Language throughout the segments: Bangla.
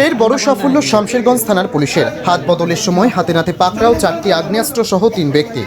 ফের বড় সাফল্য শামশেরগঞ্জ থানার পুলিশের। হাত বদলের সময় হাতে নাতে পাকড়াও, চারটি আগ্নেয়াস্ত্র সহ তিন ব্যক্তি।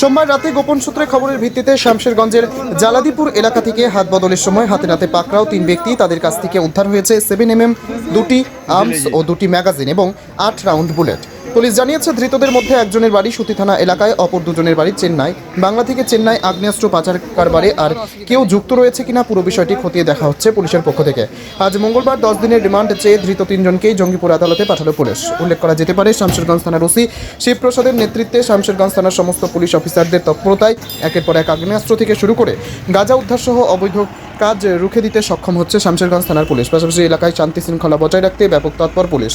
সোমবার রাতে গোপন সূত্রে খবরের ভিত্তিতে শামশেরগঞ্জের জালাদিপুর এলাকা থেকে হাত বদলের সময় হাতে নাতে পাকড়াও তিন ব্যক্তি তাদের কাছ থেকে উদ্ধার হয়েছে সেভেন এম দুটি আর্মস ও দুটি ম্যাগাজিন এবং আট রাউন্ড বুলেট। পুলিশ জানিয়েছে, ধৃতদের মধ্যে একজনের বাড়ি সুতি থানা এলাকায়, অপর দুজনের বাড়ি চেন্নাই। বাংলা থেকে চেন্নাই আগ্নেয়াস্ত্র পাচার কারবারে আর কেউ যুক্ত রয়েছে কিনা পুরো বিষয়টি খতিয়ে দেখা হচ্ছে পুলিশের পক্ষ থেকে। আজ মঙ্গলবার দশ দিনের রিমান্ড চেয়ে ধৃত তিনজনকেই জঙ্গিপুর আদালতে পাঠালো পুলিশ। উল্লেখ করা যেতে পারে, শামশেরগঞ্জ থানার ওসি শিবপ্রসাদের নেতৃত্বে শামশেরগঞ্জ থানার সমস্ত পুলিশ অফিসারদের তৎপরতায় একের পর এক আগ্নেয়াস্ত্র থেকে শুরু করে গাঁজা উদ্ধার সহ অবৈধ কাজ রুখে দিতে সক্ষম হচ্ছে শামশেরগঞ্জ থানার পুলিশ। পাশাপাশি এলাকায় শান্তি শৃঙ্খলা বজায় রাখতে ব্যাপক তৎপর পুলিশ।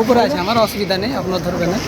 উপরে আছে আমার অসুবিধা নেই আপনার ধরবেন না।